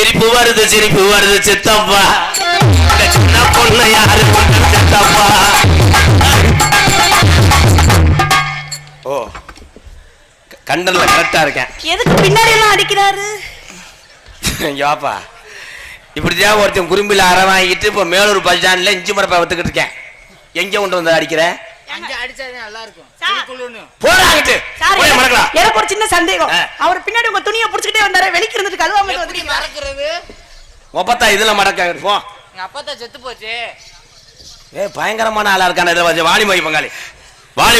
சிரிப்பு வருது சிரிப்பு வருது சித்தப்பா. இந்த சின்ன பொண்ணு யாரு கொண்டு சித்தப்பா? ஓ கண்டன்ல கரெக்டா இருக்கேன். எதுக்கு பின்னாடி எல்லாம் அடிக்கிறாரு? யோப்பா இப்படிதான் ஒருத்தன் குறும்பில் அரை வாங்கிட்டு இப்போ மேலூர் பஸ் ஸ்டாண்ட்ல இஞ்சி மரப்பா வித்துக்கிட்டு இருக்கேன். எங்க கொண்டு வந்து அடிக்கிற? அங்க அடிச்சாதான் நல்லா இருக்கும் எனக்கு ஒரு சின்ன சந்தேகம். அவர் பின்னாடி உங்க துணியை புடிச்சுக்கிட்டே வந்தாரு. வெளிக்கு இருந்துட்டு கழுவாம மறக்கிறது? ஒப்பத்தா இதுல மடக்க ஜெத்து போச்சு. ஏ பயங்கரமான ஆளா இருக்கான மை பங்காளி.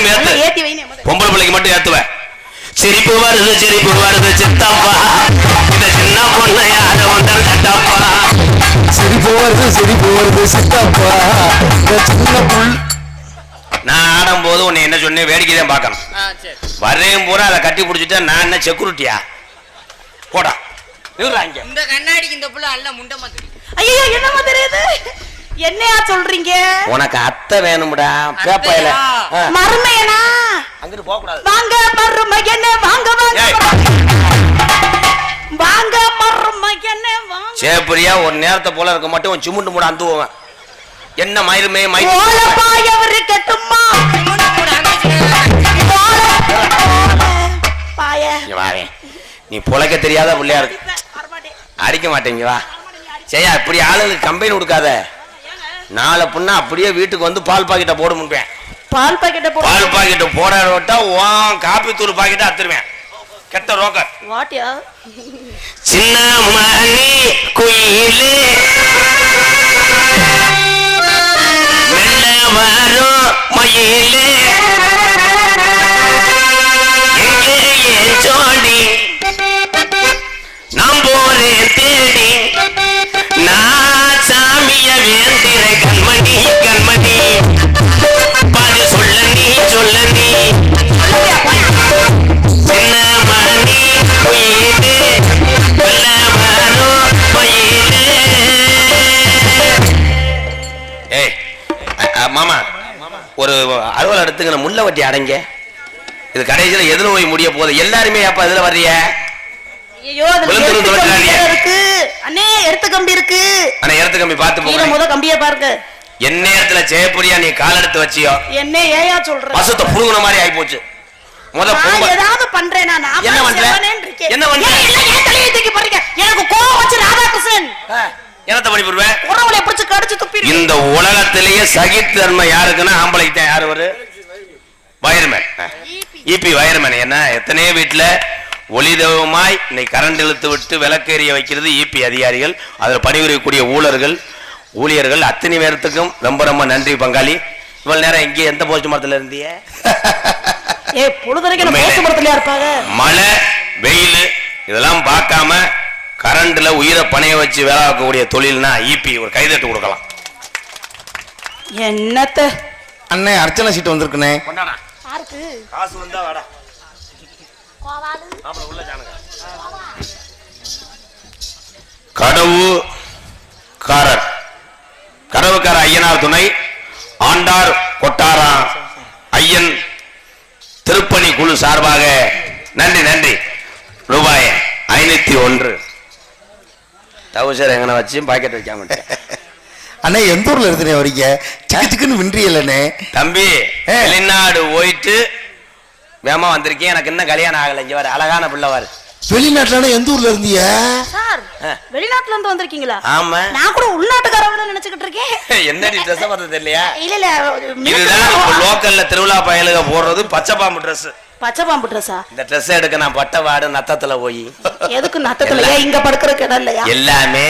மேத்து ஏத்தி. பொம்பளை பிள்ளைக்கு மட்டும் ஏத்துவேன் சிரிப்பு வருது சிரிப்பு வருது சித்தப்பா. இந்த சின்ன பொண்ணு யாரு வந்தா சட்டப்பா சிரிப்பு வருது சிரிப்பு வருது சித்தப்பா. இந்த சின்ன ஆடும் போது உன்னை என்ன சொன்னேன்? வேடிக்கை தான் பார்க்கணும். வரையும் பூரா அதை கட்டி பிடிச்சிட்டா நான் என்ன செக்யூரிட்டியா? போடா. இந்த கண்ணாடிக்கு இந்த புள்ள அல்ல முண்டமா ஐயோ என்னமா தெரியுது என்னையா சொல்றீங்க? உனக்கு அத்தை வேணும்டா. பேப்பையில அத்தையா? மருமையனா அங்கிட்டு போக கூடாது. வாங்க மருமையன வாங்க வாங்க ஏய். வாங்க. மருமையன வாங்க. சேப்பரியா ஒரு நேரத்தை போல இருக்க மட்டும் உன் சிமுண்டு மூட என்ன மயிருமே மயிர் ஓலப்பாயவர் கட்டுமா? வாரேன் நீ பொழைக்க தெரியாத பிள்ளையா இருக்கு. அடிக்க மாட்டேங்க வா. சரியா இப்படி ஆளுங்களுக்கு கம்பெனி கொடுக்காத நாளை புண்ணா அப்படியே வீட்டுக்கு வந்து பால் பாக்கெட்டை போட முடிப்பேன் பால் பாக்கெட்ட போடு. பால் பாக்கெட்டை போட விட்டா உன் காப்பி தூள் பாக்கெட்டை அத்துருவேன். கெட்ட ரோக்கர். வாட்டியா? சின்ன மணி குயிலே. மெல்ல வரும் மயிலே. எங்கே ஜோடி. நாம் போறேன் தேடி. நான் சாமிய வேந்திர கண்மணி கண்மணி. பாரு சொல்ல நீ சொல்ல நீ. மாமா ஒரு அலுவல் எடுத்துக்கிற முள்ள வட்டி அடைங்க. இது கடைசியில எதுல போய் முடிய போகுது? எல்லாருமே அப்ப இதுல வர்றிய ஐயோ அதுல விழுந்து எடுத்து கம்பி இருக்கு. அண்ணே எடுத்த கம்பி இருக்கு பார்த்து போங்க. முத கம்பிய பாருங்க. என் நேரத்துல ஜெயப்புரியா நீ கால் எடுத்து வச்சியோ? என்ன ஏயா சொல்ற? பசுத்த புடுங்குன மாதிரி ஆயி போச்சு முத ஏதாவது பண்றேனா? நான் என்ன. என்ன பண்ற? ஏன் எல்லாம் என் தலையை தூக்கி போடுறீங்க? எனக்கு கோவம் வச்சு ராதாகிருஷ்ணன். என்னத்த பண்ணி போடுவேன் உறவுல பிடிச்சு கடிச்சு துப்பி இந்த உலகத்திலேயே சகித்தன்மை யாருக்குன்னா? ஆம்பளைக்கு தான் யாரு ஒரு? வயர்மேன் இபி வயர்மேன் என்ன எத்தனையோ வீட்டுல ஒளி தெய்வமாய் இன்னைக்கு கரண்ட் இழுத்து விட்டு விளக்கேறிய வைக்கிறது இபி அதிகாரிகள். அதில் பணிபுரியக்கூடிய ஊழர்கள் ஊழியர்கள் அத்தனை பேர்த்துக்கும் ரொம்ப ரொம்ப நன்றி பங்காளி. இவ்வளவு நேரம் இங்கே எந்த போஸ்ட் மரத்துல ஏ பொழுதுரைக்கு மரத்துலயா இருப்பாங்க? மழை வெயில் இதெல்லாம் பார்க்காம கரண்ட்ல உயிரை பணைய வச்சு வேலை பார்க்கக்கூடிய தொழில்னா இபி ஒரு கைதட்டு கொடுக்கலாம். என்னத்த? அண்ணே அர்ச்சனை சீட்டு வந்திருக்குண்ணே. கொண்டாடா. யாருக்கு? காசு வந்தா வாடா. கோவாலு. மாப்பிள உள்ள ஜானுங்க. கடவு காரர். கடவுக்கார ஐயனார் துணை ஆண்டார் கொட்டாரா ஐயன் திருப்பணி குழு சார்பாக நன்றி நன்றி. ரூபாய் ஐநூத்தி ஒன்று. தவுசர் எங்கன வச்சு பாக்கெட் வைக்காம விட்டேன். அண்ணே எந்த ஊர்ல இருந்துனே வரீங்க? சிக்கு சிக்குன்னு வின்றியல்லண்ணே. தம்பி ஏ. வெளிநாடு போயிட்டு வேமா வந்திருக்கேன். எனக்கு இன்னும் கல்யாணம் ஆகலை. இங்க வர அழகான பிள்ளைவாரு வெளிநாட்டுல எந்த ஊர்ல இருந்தீங்க? சார். வெளிநாட்டுல இருந்து வந்திருக்கீங்களா? ஆமா. நான் கூட உள்நாட்டுக்காரவங்க நினைச்சுக்கிட்டு இருக்கேன். என்னடி ட்ரெஸ் பார்த்தது இல்லையா இல்ல இல்ல இதுதான் லோக்கல்ல திருவிழா பயலுக போடுறது பச்சை பாம்பு ட்ரெஸ் பச்சை பாம்பு ட்ரெஸ்ஸா இந்த ட்ரெஸ் எடுக்க நான் பட்ட வாடு நத்தத்துல போய். எதுக்கு நத்தத்துல? இங்க படுக்கிறதுக்கு இடம் இல்லையா எல்லாமே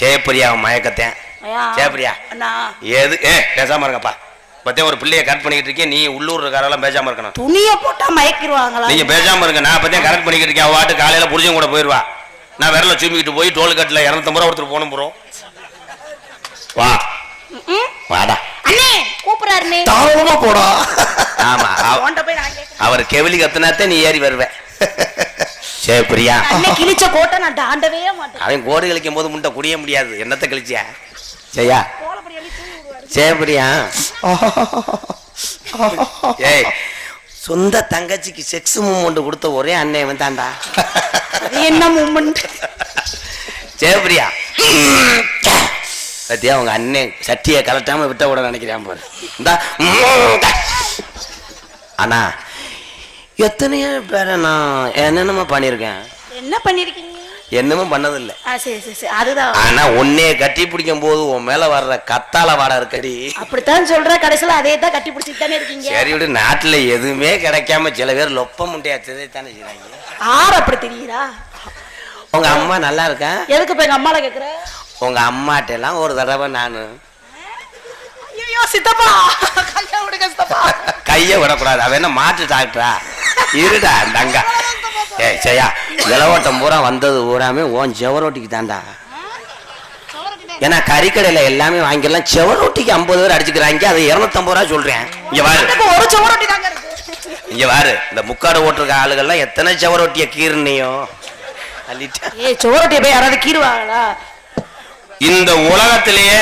சேப்பிரியா மயக்கத்தேன். அண்ணா. எது ஏ பேசாம இருங்கப்பா. பத்தே ஒரு பிள்ளைய கரெக்ட் பண்ணிக்கிட்டு இருக்கேன். நீ உள்ளூர் இருக்காரெல்லாம் பேசாம இருக்கணும். துணிய போட்டா மயக்கிடுவாங்களா நீங்க பேசாம இருங்க. நான் பத்தே கரெக்ட் பண்ணிக்கிட்டு இருக்கேன். வாட்டு காலையில புடிச்சும் கூட போயிருவா. நான் விரல சூமிக்கிட்டு போய் டோல் கட்டில் இரநூத்தம்பது ரூபா ஒருத்தர் போகணும் ப்ரோ வா? வாடா. அண்ணே கூப்பிடுறாருண்ணே. தாராளமா போடா. ஆமா. அவர் கெவிலி கத்துனாத்தே நீ ஏறி வருவ. சரி பிரியா கிழிச்ச கோட்டை நான் தாண்டவே மாட்டேன். அவன் கோடு கழிக்கும் போது முண்டை குடிய முடியாது. என்னத்த கழிச்சியா? சரியா பிரியா ஏய் சொந்த தங்கச்சிக்கு செக்ஸ் மூமெண்ட் கொடுத்த ஒரே அண்ணன் தான்டா. அது என்ன மூமெண்ட் ஜெயபிரியா பத்தியா உங்க அண்ணன் சட்டியை கலட்டாம விட்ட கூட நினைக்கிறேன் பாரு. இந்தா. அண்ணா எத்தனையோ பேரை நான் என்னென்னமோ பண்ணியிருக்கேன். என்ன பண்ணிருக்கீங்க என்னமோ பண்ணதில்லை. அதுதான். ஆனா உன்னைய கட்டி பிடிக்கும் போது உன் மேல வர்ற கத்தால வாட இருக்கடி. அப்படித்தான் சொல்ற கடைசியில அதே தான் கட்டி பிடிச்சிட்டு தானே இருக்கீங்க. சரி விடு நாட்டுல எதுவுமே கிடைக்காம சில பேர் லொப்ப முட்டையா தானே செய்றாங்க. ஆறு அப்படி தெரியுதா உங்க அம்மா நல்லா இருக்கா? எதுக்கு இப்ப எங்க அம்மால கேக்குற? உங்க அம்மாட்ட எல்லாம் ஒரு தடவை நானு. ஐயோ சித்தப்பா! கையா விடுங்க சித்தப்பா! கைய விடக்கூடாது. அவ என்ன மாட்டு டாக்டரா? இருடா தங்க. ஏ சரியா? இளவட்டம் பூரா வந்தது பூராமே ஓன் செவரோட்டிக்கு தாண்டா ஏன்னா கறிக்கடையில எல்லாமே வாங்கிடலாம். செவரோட்டிக்கு ஐம்பது பேர் அடிச்சுக்கிறாங்க. அதை இருநூத்தம்பது ரூபா சொல்றேன். இங்க எனக்கு ஒரு சுவரொட்டி தாங்க இங்க பாரு. இந்த முக்காடு ஓட்டுருக்க ஆளுகள்லாம் எத்தனை செவரொட்டிய கீர்னியோ அள்ளிட்டா. ஏய் சுவரொட்டியை போய் யாராவது கீறுவாங்களா? இந்த உலகத்திலேயே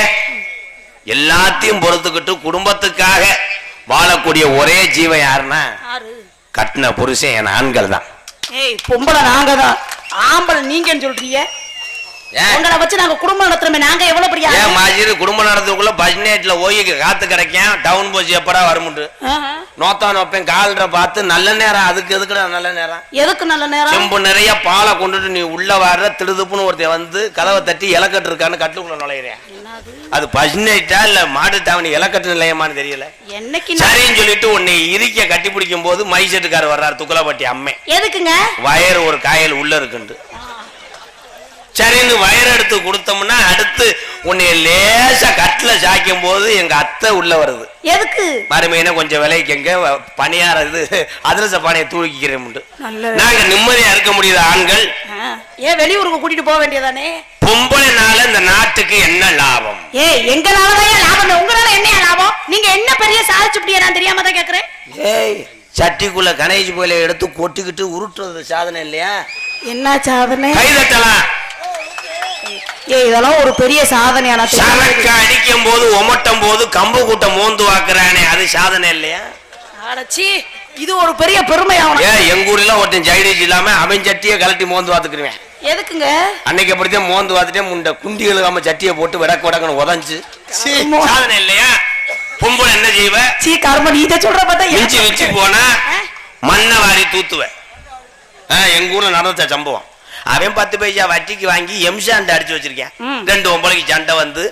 எல்லாத்தையும் பொறுத்துக்கிட்டு குடும்பத்துக்காக வாழக்கூடிய ஒரே ஜீவன் யாருன்னா கட்டின புருஷன் என் ஆண்கள் தான். ஏய் பொம்பளை நாங்க தான் ஆம்பளை நீங்கன்னு சொல்றீங்க. உங்களை வச்சு நாங்க குடும்பம் நடத்துறோமே நாங்க எவ்வளவு பெரிய? ஏன் குடும்பம் நடத்துக்குள்ள பட்ஜெட்ல ஓய் காத்து கிடைக்கும். டவுன் போச்சு எப்படா வருமுண்டு. நோத்தா நோப்பேன் கால்ற பார்த்து நல்ல நேரம். அதுக்கு எதுக்குடா நல்ல நேரம்? எதுக்கு நல்ல நேரம்? செம்பு நிறைய பாலை கொண்டுட்டு நீ உள்ள வர்ற திடுதுப்புன்னு ஒருத்தன் வந்து கதவை தட்டி இலக்கட்டு இருக்கான்னு கட்டுக்குள்ள நுழையிறேன். அது பஜ்னைட்டா இல்ல மாடு தாவணி இலக்கட்டு நிலையமான்னு தெரியல. என்னைக்கு சரின்னு சொல்லிட்டு உன்னை இறுக்கிய கட்டி பிடிக்கும் போது மை செட்டுக்காரர் வர்றாரு துக்குலப்பட்டி அம்மே. எதுக்குங்க? வயர் ஒரு காயல் உள்ள இருக்குண்டு சரின்னு வயர் எடுத்து கொடுத்தோம்னா அடுத்து உன்னை லேசா கட்டில சாய்க்கும் போது எங்க அத்தை உள்ள வருது. எதுக்கு? மறுமையின கொஞ்சம் விலைக்கு எங்க? பணியார இது அதிரச பானையை தூக்கிக்கிறேன் நாங்க நிம்மதியா இருக்க முடியுது ஆண்கள். ஏன் வெளியூருக்கு கூட்டிட்டு போக வேண்டியதானே? பொம்பளைனால இந்த நாட்டுக்கு என்ன லாபம்? ஏய் எங்களாலதான் லாபம் உங்களால என்ன லாபம்? நீங்க என்ன பெரிய சாதிச்சுட்டியா நான் தெரியாம தான் கேக்குறேன்? ஏய் சட்டிக்குள்ள கணேஷ் போயில எடுத்து கொட்டிக்கிட்டு உருட்டுறது சாதனை இல்லையா? என்ன சாதனை? கை இதெல்லாம் ஒரு பெரிய சாதனையான சரக்கு அடிக்கும் போது ஒமட்டும் போது கம்பு கூட்டம் மோந்து வாக்குறானே அது சாதனை இல்லையா? அடச்சி இது ஒரு பெரிய பெருமை ஆகணும் ஏன் எங்க ஊர்ல ஒருத்தன் ஜெயடிஜ் இல்லாம அவன் சட்டியை கலட்டி மோந்து வாத்துக்குருவேன். எதுக்குங்க? அன்னைக்கு அப்படித்தான் மோந்து வாத்துட்டே முண்ட குண்டி எழுகாம சட்டியை போட்டு விடக்கு விடக்குன்னு உதஞ்சு. சாதனை இல்லையா? பொம்பளை என்ன செய்வ? சீ கர்ம நீ இதை சொல்ற பார்த்தா எனக்கு- மிஞ்சி போனா? மண்ணை வாரி தூத்துவேன் எங்க ஊர்ல நடந்த சம்பவம்? அவன் பத்து பைசா வட்டிக்கு வாங்கி எம்சாண்டை அடிச்சு வச்சிருக்கேன். ரெண்டு ஒம்பளைக்கு சண்டை வந்து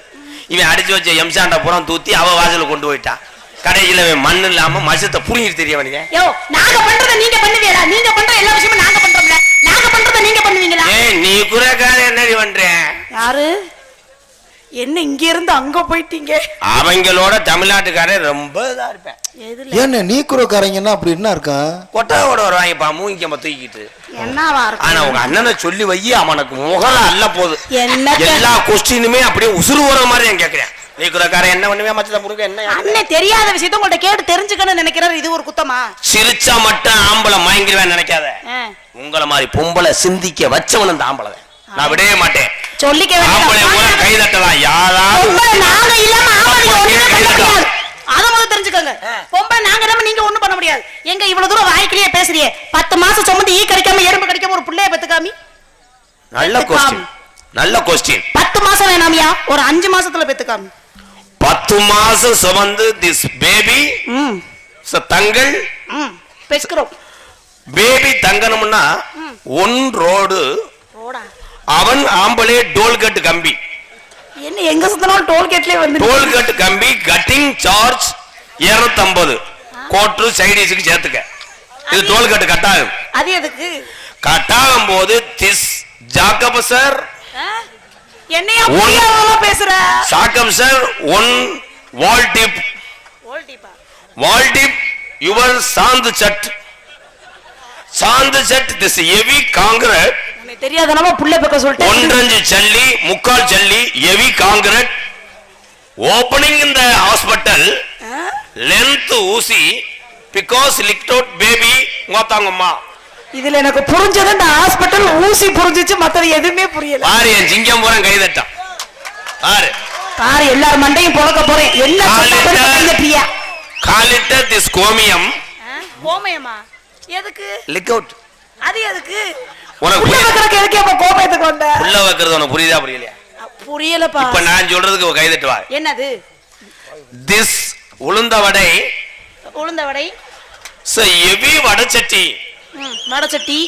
இவன் அடிச்சு வச்ச எம்சாண்டை பூரா தூத்தி அவ வாசல்ல கொண்டு போயிட்டான் கடைசியில மண் இல்லாம மசத்தை புடிங்கிட்டு தெரியவனுங்க யோ நாங்க பண்றத நீங்க பண்ணுவீங்களா? நீங்க பண்ற எல்லா விஷயமும் நாங்க பண்றோம்ல. நாங்க பண்றத நீங்க பண்ணுவீங்களா? ஏய் நீ குறைக்கார என்னடி பண்றேன் யாரு? என்ன இங்க இருந்து அங்க போயிட்டீங்க? அவங்களோட தமிழ்நாட்டுக்காரன் ரொம்ப இதா இருப்பேன். ஏன்னு நீ குரோக்காரங்கன்னா அப்படி என்ன இருக்கான் கொட்டாவோட வருவாங்கப்பா மூங்கிக்கம்ப தூக்கிட்டு என்னவா ஆனா இருக்கும் உங்க அண்ணனை சொல்லி வை அவனுக்கு முகல அல்ல போகுது. என்ன எல்லா கொஸ்டினுமே அப்படியே உசுறு வர மாதிரி நான் கேட்கிறேன் நீ குறைக்காரன் என்ன பண்ணுவேன் மச்சத முருக என்ன அண்ணன் தெரியாத விஷயத்த உங்கள்ட்ட கேட்டு தெரிஞ்சுக்கணும்னு நினைக்கிறாரு. இது ஒரு குத்தமா? சிரிச்சா மட்டும் ஆம்பளை மயங்கிருவேன் நினைக்காத. உங்களை மாதிரி பொம்பளை சிந்திக்க வச்சவன் இந்த ஆம்பளை. நான் விடவே மாட்டேன். சொல்லிக்க கை தட்டலாம். யாராவது நாங்க இல்லாம ஆம்பளைங்க அத முதல்ல தெரிஞ்சுக்கோங்க. பொம்பளை நாங்க ஒண்ணும் பண்ண முடியாது. எங்க இவ்வளவு தூரம் வாய்க்கிலேயே பேசுறியே பத்து மாசம் சுமந்து ஈ கிடைக்காம எறும்பு கிடைக்காம ஒரு பிள்ளைய பெத்துக்காமி? நல்ல கொஸ்டின் நல்ல கொஸ்டின் பத்து மாசம் வேணாமியா? ஒரு அஞ்சு மாசத்துல பெத்துக்காமி. பத்து மாசம் சுமந்து திஸ் பேபி ம். தங்கள் ம். பெஸ்கிறோம் பேபி தங்கணும்னா ஒன் ரோடு ரோடா அவன் ஆம்பளே டோல்கட் கம்பி. என்ன எங்க சுத்தினாலும் டோல்கேட்லயே வந்து டோல்கட் கம்பி கட்டிங் சார்ஜ் 250 கோட்ரு சைடிஸுக்கு சேர்த்துக்க. இது டோல்கட் கட்டாகும் அது எதுக்கு? கட்டாகும் போது திஸ் ஜாக்கப் சார்? என்னையா பேசுற? Jacob sir one wall tip. Wall tip your சாந்து சட் சாந்து சட் திஸ் ஹெவி காங்கிரட். தெரியாதனமா புள்ள பக்கம் சொல்லிட்டேன். ஒன்றஞ்சு சல்லி முக்கால் சல்லி ஹெவி காங்கிரட். ஓபனிங் இந்த ஹாஸ்பிட்டல்? லென்த் ஊசி பிகாஸ் லிக்ட் அவுட் பேபி இதுல எனக்கு புரிஞ்சது இந்த ஹாஸ்பிட்டல் ஊசி புரிஞ்சிச்சு மத்தது எதுவுமே புரியல. பாரு என் சிங்கம் பூரம் கைதட்டான் பாரு. பாரு எல்லாரும் மண்டையும் புழக்க போறேன். என்ன காலிட்ட- பிரியா. காலிட்ட திஸ் கோமியம். கோமயமா எதுக்கு? லிக் அவுட் அது எதுக்கு? உனக்கு? வைக்கிறதுக்கு எதுக்கு உள்ள வைக்கிறது உனக்கு புரியுதா புரியலையா? புரியலப்பா. இப்ப நான் சொல்றதுக்கு கை தட்டுவா என்னது? திஸ் உளுந்த வடை உளுந்த வடை? எவி வடச்சட்டி ம், வடச்சட்டி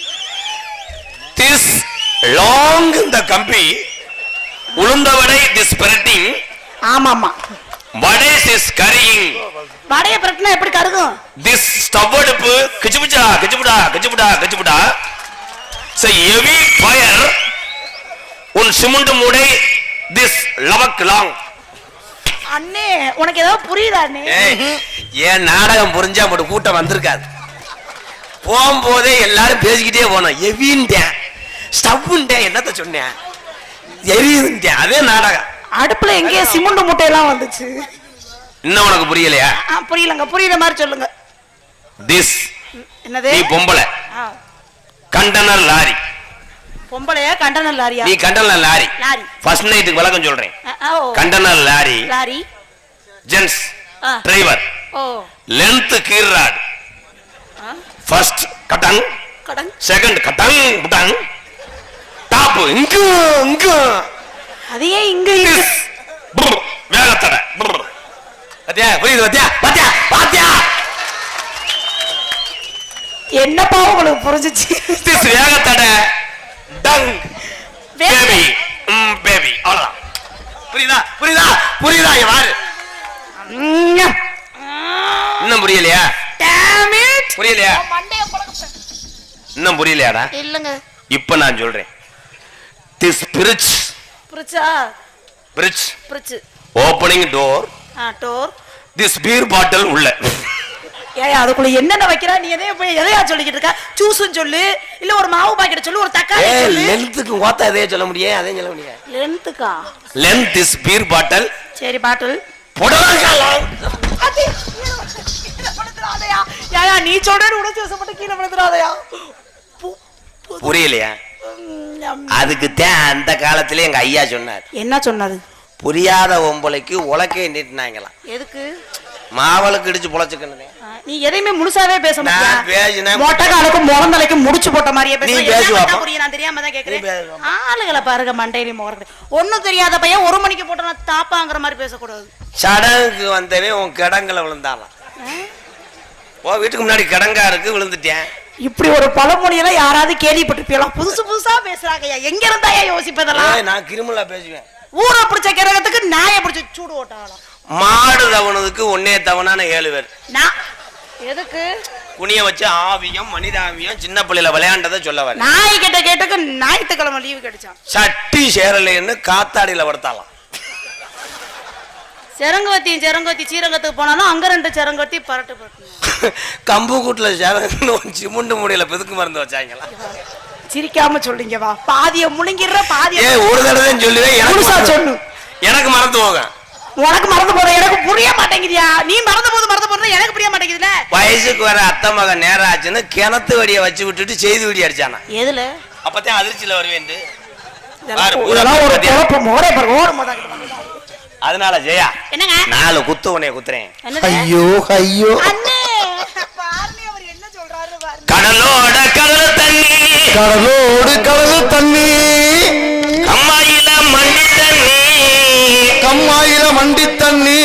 திஸ் லாங் இந்த கம்பி உளுந்த வடை திஸ் ஸ்பிரிட்டிங் ஆமா ஆமா வடை திஸ் கரியிங் வடைய பிரட்டினா எப்படி கருகும்? திஸ் ஸ்டவ் அடுப்பு கிச்சுபுச்சா கிச்சுபுடா கிச்சுபுடா கிச்சுபுடா. எவி ஃபயர் உன் சிமுண்டு மூடை திஸ் லவக் லாங் அண்ணே உனக்கு ஏதாவது புரியுதா அண்ணே? ஏன் நாடகம் புரிஞ்சா மட்டும் கூட்டம் வந்திருக்காது? போகும்போதே எல்லாரும் பேசிக்கிட்டே போனோம். எவின்ட்டேன் ஸ்டவ்ன்ட்டேன் என்னத்த சொன்னேன்? எரியுதுன்ட்டேன் அதே நாடகம். அடுப்புல எங்கேயோ சிமெண்ட் மூட்டையெல்லாம் வந்துச்சு. இன்னும் உனக்கு புரியலையா? புரியலங்க. புரியுற மாதிரி சொல்லுங்க. திஸ் என்னது? நீ பொம்பளை. கண்டனர் லாரி. பொம்பளையா கண்டனர் லாரியா? நீ கண்டனர் லாரி. லாரி. ஃபர்ஸ்ட் நைட்டுக்கு விளக்கம் சொல்றேன். கண்டனர் லாரி. லாரி. ஜென்ஸ். டிரைவர் ஓ. லென்த் கீர்ராட் ஃபர்ஸ்ட் கட்டங். கடன் செகண்ட் கட்டங் புட்டங். டாப் இங்கு இங்கு. அதையே இங்க புர், வேகத்தடை. பாத்தியா? புரியுது பாத்தியா? பாத்தியா? பாத்தியா? என்னப்பா உங்களுக்கு புரிஞ்சுச்சு? திஸ் வேகத்தடை. டங் பேபி ம் பேபி அவ்வளவுதான். புரியுதா? புரியுதா? புரியுதா ம்ம். இன்னும் புரியலையா. புரியலையா? இன்னும் புரியலையாடா? இல்லங்க. இப்ப நான் சொல்றேன். திஸ் பிரிட்ஜ் புரிச்சா? பிரிட்ஜ் புரிச்சு. ஓப்பனிங் டோர் ஆ டோர் திஸ் பீர் பாட்டில் உள்ள. ஏய் அதுக்குள்ள என்னென்ன வைக்கிறா? நீ எதைய போய் எதையா சொல்லிக்கிட்டு இருக்க? ஜூஸ்னு சொல்லு. இல்ல ஒரு மாவு பாக்கெட் சொல்லு ஒரு தக்காளி சொல்லு. லென்த்துக்கு ஓத்த அதே சொல்ல முடியும். அதே சொல்ல முடியும் லென்த்துக்கா லென்த் திஸ் பீர் பாட்டில் சரி பாட்டில் புடலங்காலம். யாயா நீ சொல்றது உடச்சு வசப்பட்டு கீழே விழுந்துடாதயா. புரியலையா? அதுக்கு தான் அந்த காலத்துல எங்க ஐயா சொன்னார். என்ன சொன்னது புரியாத ஒம்பளைக்கு உலக்கே நீட்டினாங்களாம். எதுக்கு? மாவளுக்கு இடிச்சு பொழைச்சுக்கணும் நீ எதையுமே முழுசாவே பேச நான் பேசினேன். மொட்டை. காலுக்கும் முழந்தலைக்கு முடிச்சு போட்ட மாதிரியே. நீ பேசு பண்ணா பாப்போம். புரியும் நான் தெரியாம தான் நீ கேக்குறேன். பேசு பாப்போம். ஆளுகளை பாருங்க மண்டையில முகர்ந்து ஒண்ணும் தெரியாத பையன் ஒரு மணிக்கு போட்டோம்னா தாப்பாங்கிற மாதிரி பேசக்கூடாது. சடங்குக்கு வந்தவன் உன் கிடங்குல விழுந்தாலாம் ஓ வீட்டுக்கு முன்னாடி கிடங்கா இருக்கு விழுந்துட்டேன் இப்படி ஒரு பழமொழியெல்லாம் யாராவது கேள்விப்பட்டிருப்பீங்களா புதுசு புதுசா பேசுறாங்கய்யா எங்க இருந்தாயா யோசிப்பதெல்லாம்? ஏய், நான் கிருமலா பேசுவேன். ஊரை பிடிச்ச கிரகத்துக்கு நாயை பிடிச்ச சூடு ஓட்டாகலாம் மாடு தவணதுக்கு ஒன்னே தவணான ஏழு பேர். நான் எதுக்கு? குனிய வச்சு ஆவியம் மனிதாவியம் சின்ன பிள்ளையில விளையாண்டதை சொல்ல வர நாய் கிட்ட கேட்டுக்கு ஞாயிற்றுக்கிழமை லீவு கிடைச்சான் சட்டி சேரலைன்னு காத்தாடியில படுத்தாலாம். செரங்குவத்தியும் செரங்குவத்தி சீரங்கத்துக்கு போனாலும் அங்க ரெண்டு செரங்குவத்தி பரட்டு பரட்டு கம்பு கூட்டுல ஒரு சிமுண்டு முடியல பெதுக்கு மருந்து வச்சாங்களா? சிரிக்காம சொல்றீங்க வா. பாதிய முழுங்கிடுற பாதிய ஒரு தடவை சொல்லுவேன் சொல்லு. எனக்கு மறந்து போகும் உனக்கு மறந்து போற எனக்கு புரிய மாட்டேங்குதியா நீ மறந்து போது மறந்து போறது எனக்கு புரிய மாட்டேங்குதுல வயசுக்கு வர அத்தை மகன் நேரம் ஆச்சுன்னு கிணத்து வடிய வச்சு விட்டுட்டு செய்தி வடி அடிச்சானா? எதுல? அப்பதான் அதிர்ச்சியில வருவேன். அதனால ஜெயா என்னங்க? நாலு குத்து உனைய குத்துறேன். ஐயோ ஐயோ. அண்ணே! பாருங்க அவர் என்ன சொல்றாரு பாருங்க. கடலோட கடல் தண்ணி. கடலோடு கடல் தண்ணி. கம்மாயில மண்டி தண்ணி